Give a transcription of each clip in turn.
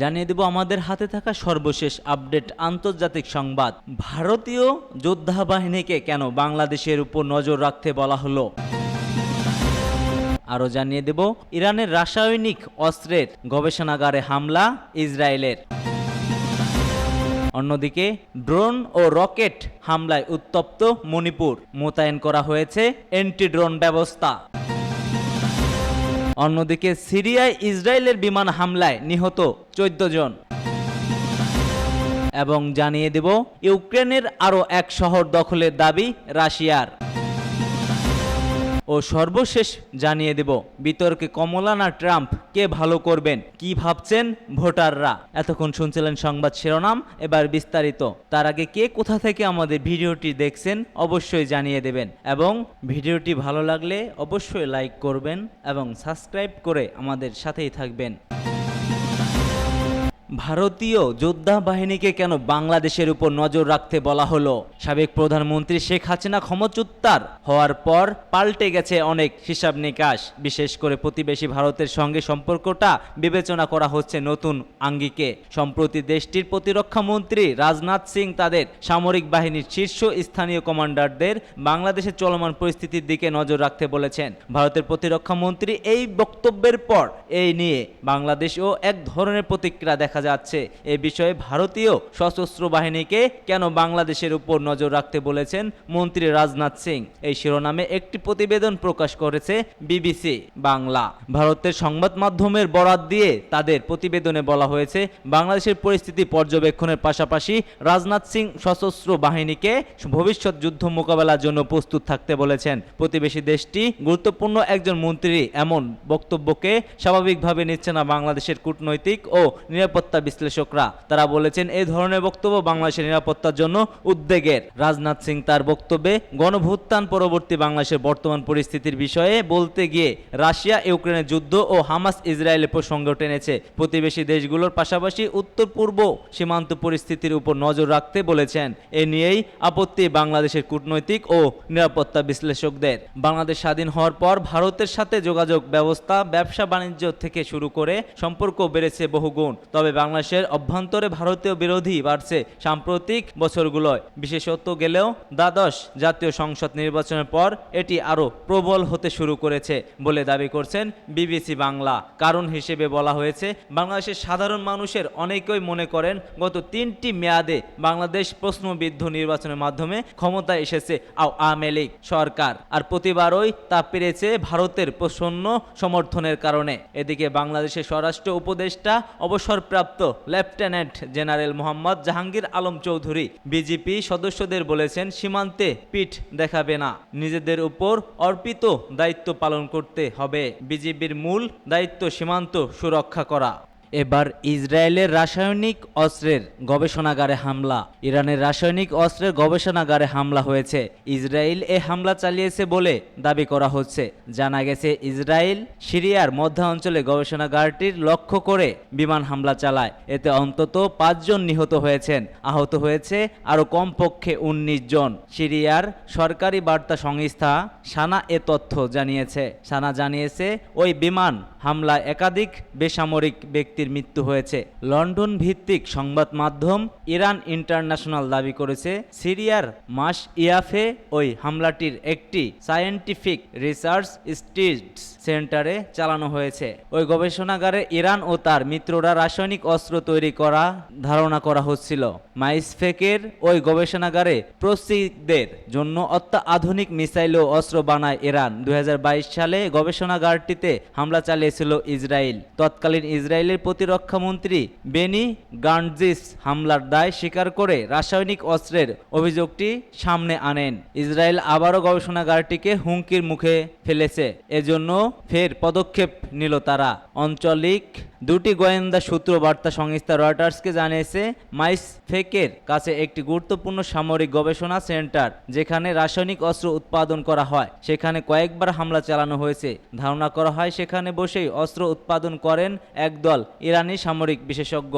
জানিয়ে দেব, আমাদের হাতে থাকা সর্বশেষ আপডেট আন্তর্জাতিক সংবাদ। ভারতীয় যোদ্ধা বাহিনীকে কেন বাংলাদেশের উপর নজর রাখতে বলা হলো? আরও জানিয়ে দেব, ইরানের রাসায়নিক অস্ত্রের গবেষণাগারে হামলা, ইসরায়েলের। অন্যদিকে, ড্রোন ও রকেট হামলায় উত্তপ্ত মণিপুর। মোতায়েন করা হয়েছে অ্যান্টি ড্রোন ব্যবস্থা। অন্যদিকে সিরিয়ায় ইসরায়েলের বিমান হামলায় নিহত চোদ্দ জন। এবং জানিয়ে দেব, ইউক্রেনের আরও এক শহর দখলের দাবি রাশিয়ার। ও সর্বশেষ জানিয়ে দেব, বিতর্কে কমলা না ট্রাম্প কে ভালো করবেন? কি ভাবছেন ভোটাররা? এতক্ষণ শুনছিলেন সংবাদ শিরোনাম, এবার বিস্তারিত। তার আগে কে কোথা থেকে আমাদের ভিডিওটি দেখছেন অবশ্যই জানিয়ে দেবেন। এবং ভিডিওটি ভালো লাগলে অবশ্যই লাইক করবেন এবং সাবস্ক্রাইব করে আমাদের সাথেই থাকবেন। ভারতীয় যোদ্ধা বাহিনীকে কেন বাংলাদেশের উপর নজর রাখতে বলা হলো? সাবেক প্রধানমন্ত্রী শেখ হাসিনা ক্ষমচ্যুত্তার হওয়ার পর পাল্টে গেছে অনেক হিসাব নিকাশ। বিশেষ করে প্রতিবেশী ভারতের সঙ্গে সম্পর্কটা বিবেচনা করা হচ্ছে নতুন আঙ্গিকে। সম্প্রতি দেশটির প্রতিরক্ষা মন্ত্রী রাজনাথ সিং তাদের সামরিক বাহিনীর শীর্ষ স্থানীয় কমান্ডারদের বাংলাদেশের চলমান পরিস্থিতির দিকে নজর রাখতে বলেছেন। ভারতের প্রতিরক্ষা মন্ত্রী এই বক্তব্যের পর এই নিয়ে বাংলাদেশও এক ধরনের প্রতিক্রিয়া দেখা যাচ্ছে। এ বিষয়ে ভারতীয় সশস্ত্র বাহিনীকে কেন বাংলাদেশের উপর নজর রাখতে বলেছেন মন্ত্রী রাজনাথ সিং? এই শিরোনামে একটি প্রতিবেদন প্রকাশ করেছে বিবিসি বাংলা। ভারতের সংবাদ মাধ্যমের বরাত দিয়ে তাদের প্রতিবেদনে বলা হয়েছে, বাংলাদেশের পরিস্থিতি পর্যবেক্ষণের পাশাপাশি রাজনাথ সিং সশস্ত্র বাহিনীকে ভবিষ্যৎ যুদ্ধ মোকাবেলার জন্য প্রস্তুত থাকতে বলেছেন। প্রতিবেশী দেশটি গুরুত্বপূর্ণ একজন মন্ত্রী এমন বক্তব্যকে স্বাভাবিকভাবে নিচ্ছে না বাংলাদেশের কূটনৈতিক ও নিরাপত্তা বিশ্লেষকরা। তারা বলেছেন এই ধরনের বক্তব্য বাংলাদেশের নিরাপত্তার জন্য উদ্বেগের। রাজনাথ সিং তার বক্তব্যে গণভুত্থান পরবর্তী বাংলাদেশের বর্তমান পরিস্থিতির বিষয়ে বলতে গিয়ে, রাশিয়া, ইউক্রেনের যুদ্ধ ও হামাস ইসরায়েলের প্রসঙ্গ টেনেছে। প্রতিবেশী দেশগুলোর পাশাপাশি উত্তর পূর্ব সীমান্ত পরিস্থিতির উপর নজর রাখতে বলেছেন। এ নিয়েই আপত্তি বাংলাদেশের কূটনৈতিক ও নিরাপত্তা বিশ্লেষকদের। বাংলাদেশ স্বাধীন হওয়ার পর ভারতের সাথে যোগাযোগ ব্যবস্থা ব্যবসা বাণিজ্য থেকে শুরু করে সম্পর্ক বেড়েছে বহুগুণ। তবে বাংলাদেশের অভ্যন্তরে ভারতীয় বিরোধী বাড়ছে সাম্প্রতিক বছরগুলোয়। বিশেষত গেলেও দ্বাদশ জাতীয় সংসদ নির্বাচনের পর এটি আরও প্রবল হতে শুরু করেছে বলে দাবি করছেন বিবিসি বাংলা। কারণ হিসেবে বলা হয়েছে, বাংলাদেশের সাধারণ মানুষের অনেকেই মনে করেন গত তিনটি মেয়াদে বাংলাদেশ প্রশ্নবিদ্ধ নির্বাচনের মাধ্যমে ক্ষমতায় এসেছে আওয়ামী লীগ সরকার আর প্রতিবারই তা পেরেছে ভারতের প্রসন্ন সমর্থনের কারণে। এদিকে বাংলাদেশের স্বরাষ্ট্র উপদেষ্টা অবসরপ্রাপ্ত lieutenant general Mohammad Jahangir Alam Chowdhury, BJP সদস্যদের বলেছেন, সীমান্তে পিঠ দেখাবে না। নিজেদের উপর অর্পিত দায়িত্ব পালন করতে হবে। বিজেপির মূল দায়িত্ব সীমান্ত সুরক্ষা করা। এবার ইসরায়েলের রাসায়নিক অস্ত্রের গবেষণাগারে হামলা। ইরানের রাসায়নিক অস্ত্রের গবেষণাগারে হামলা হয়েছে। ইসরায়েল এ হামলা চালিয়েছে বলে দাবি করা হচ্ছে। জানা গেছে, ইসরায়েল সিরিয়ার মধ্য অঞ্চলে গবেষণাগারটির লক্ষ্য করে বিমান হামলা চালায়। এতে অন্তত পাঁচজন নিহত হয়েছেন। আহত হয়েছে আরও কমপক্ষে উনিশ জন। সিরিয়ার সরকারি বার্তা সংস্থা সানা এ তথ্য জানিয়েছে। সানা জানিয়েছে, ওই বিমান হামলায় একাধিক বেসামরিক ব্যক্তির মৃত্যু হয়েছে। লন্ডন ভিত্তিক সংবাদ মাধ্যম ইরান ইন্টারন্যাশনাল দাবি করেছে, সিরিয়ার মাস ইয়াফে ওই হামলাটির একটি সায়েন্টিফিক রিসার্চ স্টিটস সেন্টারে চালানো হয়েছে। ওই গবেষণাগারে ইরান ও তার মিত্ররা রাসায়নিক অস্ত্র তৈরি করা ধারণা করা হচ্ছিল। মাইসফেকের ওই গবেষণাগারে প্রস্তুতদের জন্য অত্যাধুনিক মিসাইল ও অস্ত্র বানায় ইরান। দুই হাজার বাইশ সালে গবেষণাগারটিতে হামলা চালিয়েছিল ইসরায়েল। তৎকালীন ইসরায়েলের প্রতিরক্ষা মন্ত্রী বেনি গান্ডজিস হামলার দায় স্বীকার করে রাসায়নিক অস্ত্রের অভিযোগটি সামনে আনেন। ইসরায়েল আবারও গবেষণাগারটিকে হুমকির মুখে ফেলেছে। এজন্য ফের পদক্ষেপ নিল তারা। আঞ্চলিক দুটি গোয়েন্দা সূত্র বার্তা সংস্থা রয়টার্সকে জানিয়েছে, মাইস ফেকের কাছে একটি গুরুত্বপূর্ণ সামরিক গবেষণা সেন্টার যেখানে রাসায়নিক অস্ত্র উৎপাদন করা হয়। সেখানে কয়েকবার হামলা চালানো হয়েছে। ধারণা করা হয় সেখানে বসেই অস্ত্র উৎপাদন করেন একদল ইরানি সামরিক বিশেষজ্ঞ।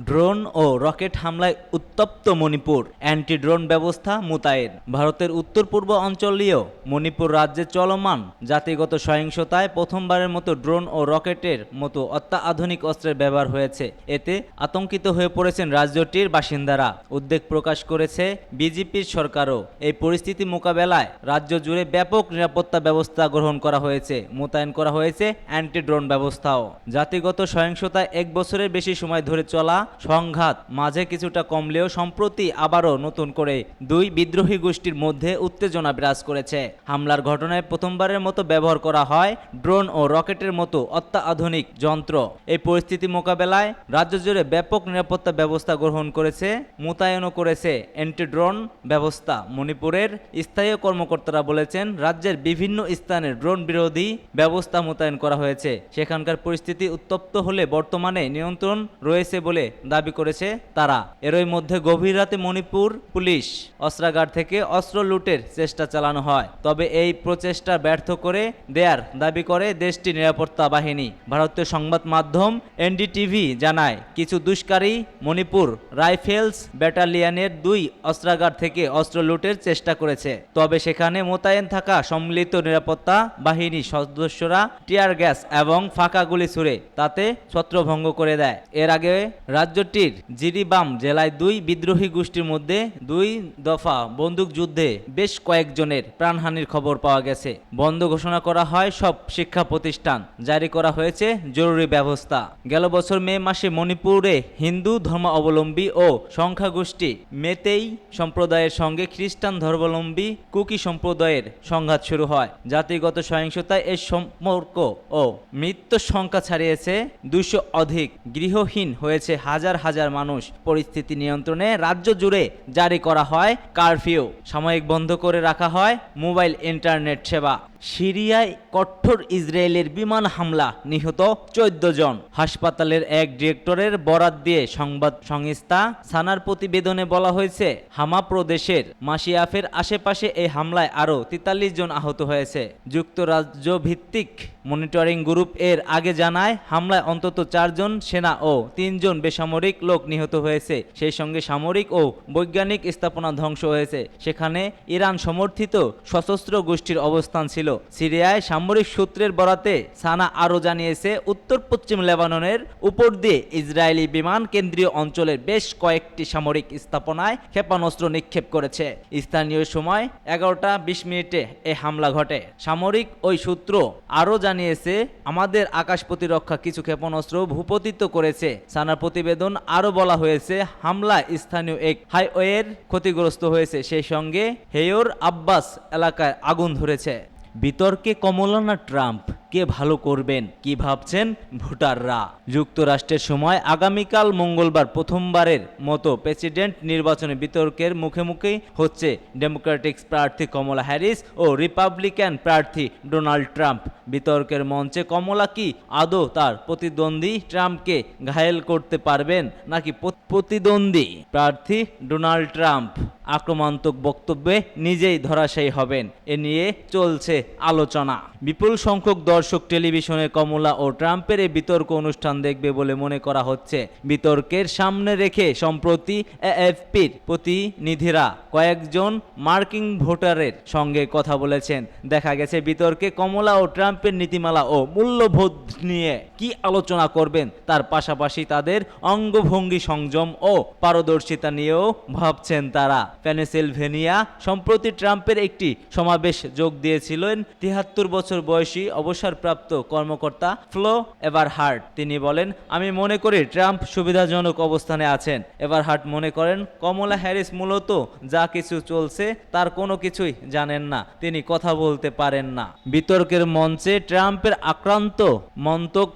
ড্রোন ও রকেট হামলায় উত্তপ্ত মণিপুর। অ্যান্টি ড্রোন ব্যবস্থা মোতায়েন। ভারতের উত্তর পূর্ব অঞ্চলীয় মণিপুর রাজ্যে চলমান জাতিগত সহিংসতায় প্রথমবারের মতো ড্রোন ও রকেটের মতো অত্যাধুনিক অস্ত্রের ব্যবহার হয়েছে। এতে আতঙ্কিত হয়ে পড়েছেন রাজ্যটির বাসিন্দারা। উদ্বেগ প্রকাশ করেছে বিজেপির সরকারও। এই পরিস্থিতি মোকাবেলায় রাজ্য জুড়ে ব্যাপক নিরাপত্তা ব্যবস্থা গ্রহণ করা হয়েছে। মোতায়েন করা হয়েছে অ্যান্টি ড্রোন ব্যবস্থাও। জাতিগত সহিংসতায় এক বছরের বেশি সময় ধরে চলা সংঘাত, মাঝে কিছুটা কমলেও সম্প্রতি আবারও নতুন করে দুই বিদ্রোহী গোষ্ঠীর মধ্যে উত্তেজনা বিরাজ করেছে। হামলার ঘটনায় প্রথমবারের মতো ব্যবহার করা হয় ড্রোন ও রকেটের মতো অত্যাধুনিক যন্ত্র। এই পরিস্থিতি মোকাবেলায় রাজ্য জুড়ে ব্যাপক নিরাপত্তা ব্যবস্থা গ্রহণ করেছে, মোতায়েনও করেছে অ্যান্টি ড্রোন ব্যবস্থা। মণিপুরের স্থায়ী কর্মকর্তারা বলেছেন, রাজ্যের বিভিন্ন স্থানে ড্রোন বিরোধী ব্যবস্থা মোতায়েন করা হয়েছে। সেখানকার পরিস্থিতি উত্তপ্ত হলে বর্তমানে নিয়ন্ত্রণ রয়েছে বলে দাবি করেছে তারা। এরই মধ্যে গভীর রাতে মণিপুর পুলিশ অস্ত্রাগার থেকে অস্ত্র লুটের চেষ্টা চালানো হয়। তবে এই প্রচেষ্টা ব্যর্থ করে দেয়ার দাবি করে দেশটির নিরাপত্তা বাহিনী। ভারতীয় সংবাদ মাধ্যম এনডিটিভি জানায়, কিছু দুষ্কারী মণিপুর রাইফেলস ব্যাটালিয়নের দুই অস্ত্রাগার থেকে অস্ত্র লুটের চেষ্টা করেছে। তবে সেখানে মোতায়েন থাকা সম্মিলিত নিরাপত্তা বাহিনী সদস্যরা টিয়ার গ্যাস এবং ফাঁকা গুলি ছুড়ে তাতে ছত্রভঙ্গ করে দেয়। এর আগে রাজ্যটির জিরিবাম জেলায় দুই বিদ্রোহী গোষ্ঠীর মধ্যে দুই দফা বন্দুক যুদ্ধে বেশ কয়েকজনের প্রাণহানির খবর পাওয়া গেছে। বন্ধ ঘোষণা করা হয় সব শিক্ষা প্রতিষ্ঠান। জারি করা হয়েছে জরুরি ব্যবস্থা। গেল বছর মে মাসে মণিপুরে হিন্দু ধর্ম অবলম্বী ও সংখ্যাগোষ্ঠী মেতেই সম্প্রদায়ের সঙ্গে খ্রিস্টান ধর্মাবলম্বী কুকি সম্প্রদায়ের সংঘাত শুরু হয়। জাতিগত সহিংসতায় এই সম্পর্ক ও মৃত্যুর সংখ্যা ছাড়িয়েছে দুশো অধিক। গৃহহীন হয়েছে হাজার হাজার মানুষ পরিস্থিতি নিয়ন্ত্রণে রাজ্য জুড়ে জারি করা হয়, কারফিউ। সাময়িক বন্ধ করে রাখা হয়, মোবাইল ইন্টারনেট সেবা। সিরিয়ায় কঠোর ইসরায়েলের বিমান হামলা নিহত চোদ্দ জন। হাসপাতালের এক ডিরেক্টরের বরাত দিয়ে সংবাদ সংস্থা সানার প্রতিবেদনে বলা হয়েছে, হামা প্রদেশের মাসিয়াফের আশেপাশে এই হামলায় আরও তেতাল্লিশ জন আহত হয়েছে। যুক্তরাজ্য ভিত্তিক মনিটরিং গ্রুপ এর আগে জানায়, হামলায় অন্তত চারজন সেনা ও তিনজন বেসামরিক লোক নিহত হয়েছে। সেই সঙ্গে সামরিক ও বৈজ্ঞানিক স্থাপনা ধ্বংস হয়েছে। সেখানে ইরান সমর্থিত সশস্ত্র গোষ্ঠীর অবস্থান ছিল। সিরিয়ায় সামরিক সূত্রের বরাতে সানা আরও জানিয়েছে উত্তর পশ্চিম লেবাননের উপর দিয়ে ইসরায়েলি বিমান কেন্দ্রীয় অঞ্চলের বেশ কয়েকটি সামরিক স্থাপনায় ক্ষেপণাস্ত্র নিক্ষেপ করেছে। স্থানীয় সময় এগারোটা বিশ মিনিটে এ হামলা ঘটে। সামরিক ওই সূত্র আরও জানিয়েছে, আমাদের আকাশ প্রতিরক্ষা কিছু ক্ষেপণাস্ত্র ভূপতিত করেছে। সানার প্রতিবেদন আরও বলা হয়েছে হামলা স্থানীয় এক হাইওয়ের ক্ষতিগ্রস্ত হয়েছে। সেই সঙ্গে হেয়োর আব্বাস এলাকায় আগুন ধরেছে। বিতর্কে কমলা না ট্রাম্প, কে ভালো করবেন, কি ভাবছেন ভোটাররা? যুক্তরাষ্ট্রের সময় আগামীকাল মঙ্গলবার প্রথমবারের মতো প্রেসিডেন্ট নির্বাচনে বিতর্কের মুখে মুখে হচ্ছে ডেমোক্রেটিক প্রার্থী কমলা হ্যারিস ও রিপাবলিকান প্রার্থী ডোনাল্ড ট্রাম্প। বিতর্কের মঞ্চে কমলা কি আদৌ তার প্রতিদ্বন্দ্বী ট্রাম্পকে ঘায়েল করতে পারবেন নাকি প্রতিদ্বন্দ্বী প্রার্থী ডোনাল্ড ট্রাম্প? আক্রমণাত্মক বক্তব্যে নিজেই ধরাশায়ী হবেন। এ নিয়ে চলছে আলোচনা। বিপুল সংখ্যক দর্শক টেলিভিশনে কমলা ও ট্রাম্পের এই বিতর্ক অনুষ্ঠান দেখবে বলে মনে করা হচ্ছে। বিতর্কের সামনে রেখে সম্প্রতি এএফপির প্রতিনিধিরা কয়েকজন মার্কিন ভোটারের সঙ্গে কথা বলেছেন। দেখা গেছে বিতর্কে কমলা ও ট্রাম্পের নীতিমালা ও মূল্যবোধ নিয়ে কি আলোচনা করবেন, তার পাশাপাশি তাদের অঙ্গভঙ্গি সংযম ও পারদর্শিতা নিয়েও ভাবছেন তারা। পেনসিলভেনিয়া সম্প্রতি ট্রাম্পের একটি সমাবেশ যোগ দিয়েছিলেন। তিহাত্তর বছর বয়সী অবসরপ্রাপ্ত কর্মকর্তা ফ্লো এভারহার্ট। তিনি বলেন, আমি মনে করি ট্রাম্প সুবিধাজনক অবস্থানে আছেন। এভার হার্ট মনে করেন, কমলা হ্যারিস মূলত যা কিছু চলছে তার কোনো কিছুই জানেন না। তিনি কথা বলতে পারেন না। বিতর্কের মঞ্চে ট্রাম্পের আক্রান্ত মন্তক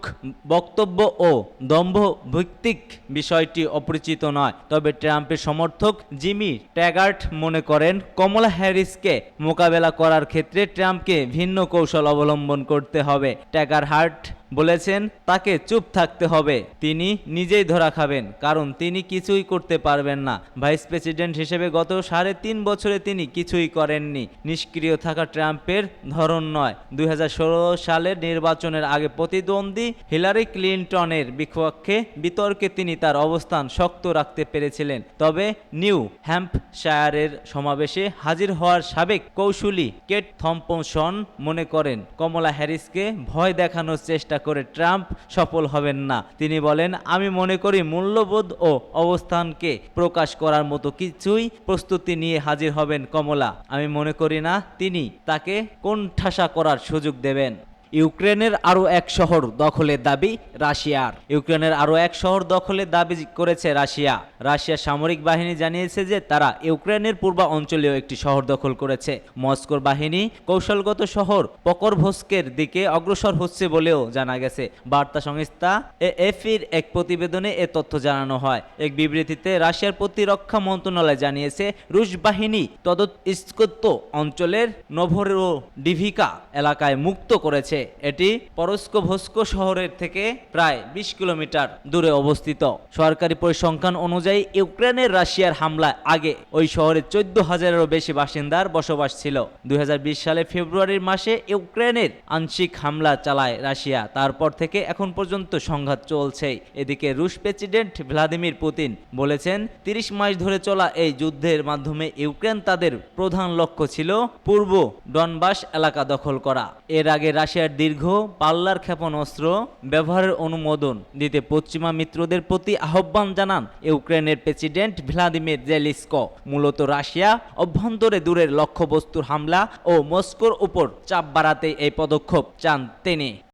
বক্তব্য ও দম্ভ ভিত্তিক বিষয়টি অপরিচিত নয়। তবে ট্রাম্পের সমর্থক জিমি ট্যাগার্ট মনে করেন, কমলা হ্যারিসকে মোকাবেলা করার ক্ষেত্রে ট্রাম্পকে ভিন্ন কৌশল অবলম্বন করতে হবে। ট্যাগার হার্ট বলেছেন, তাকে চুপ থাকতে হবে। তিনি নিজেই ধরা খাবেন, কারণ তিনি কিছুই করতে পারবেন না। ভাইস প্রেসিডেন্ট হিসেবে গত সাড়ে তিন বছরে তিনি কিছুই করেননি। নিষ্ক্রিয় থাকা ট্রাম্পের ধরন নয়। দুই সালের নির্বাচনের আগে প্রতিদ্বন্দ্বী হিলারি ক্লিনটনের বিপক্ষে বিতর্কে তিনি তার অবস্থান শক্ত রাখতে পেরেছিলেন। তবে নিউ হ্যাম্পশায়ারের সমাবেশে হাজির হওয়ার সাবেক কৌশলী কেট থম্পসন মনে করেন, কমলা হ্যারিসকে ভয় দেখানোর চেষ্টা করে ট্রাম্প সফল হবেন না। তিনি বলেন, আমি মনে করি মূল্যবোধ ও অবস্থানকে প্রকাশ করার মতো কিছুই প্রস্তুতি নিয়ে হাজির হবেন কমলা। আমি মনে করি না তিনি তাকে কোণঠাসা করার সুযোগ দেবেন। ইউক্রেনের আরও এক শহর দখলের দাবি রাশিয়ার ইউক্রেনের আরও এক শহর দখলের দাবি করেছে রাশিয়া। রাশিয়ার সামরিক বাহিনী জানিয়েছে যে তারা ইউক্রেনের পূর্ব অঞ্চলেও একটি শহর দখল করেছে। মস্কোর বাহিনী কৌশলগত শহর পকরভস্কের দিকে অগ্রসর হচ্ছে বলেও জানা গেছে। বার্তা সংস্থা এএফির এক প্রতিবেদনে এ তথ্য জানানো হয়। এক বিবৃতিতে রাশিয়ার প্রতিরক্ষা মন্ত্রণালয় জানিয়েছে, রুশ বাহিনী তদস্কত অঞ্চলের নভরো ডিভিকা এলাকায় মুক্ত করেছে। এটি পরস্কোভস্কো শহরের থেকে প্রায় বিশ কিলোমিটার দূরে অবস্থিত। সরকারি পরিসংখ্যান অনুযায়ী ইউক্রেনের রাশিয়ার হামলায় আগে ওই শহরে চোদ্দ হাজারেরও বেশি বাসিন্দার বসবাস ছিল। দুই সালে ফেব্রুয়ারির মাসে ইউক্রেনের আংশিক হামলা চালায় রাশিয়া। তারপর থেকে এখন পর্যন্ত সংঘাত চলছে এদিকে রুশ প্রেসিডেন্ট ভ্লাদিমির পুতিন বলেছেন, তিরিশ মাস ধরে চলা এই যুদ্ধের মাধ্যমে ইউক্রেন তাদের প্রধান লক্ষ্য ছিল পূর্ব ডনবাস এলাকা দখল করা। এর আগে রাশিয়ার দীর্ঘ, পাল্লার ক্ষেপণাস্ত্র ব্যবহারের অনুমোদন দিতে পশ্চিমা মিত্রদের প্রতি আহ্বান জানান ইউক্রেনের প্রেসিডেন্ট ভ্লাদিমির জেলিস্ক। মূলত রাশিয়া অভ্যন্তরে দূরের লক্ষ্যবস্তুর হামলা ও মস্কোর উপর চাপ বাড়াতে এই পদক্ষেপ চান তিনি।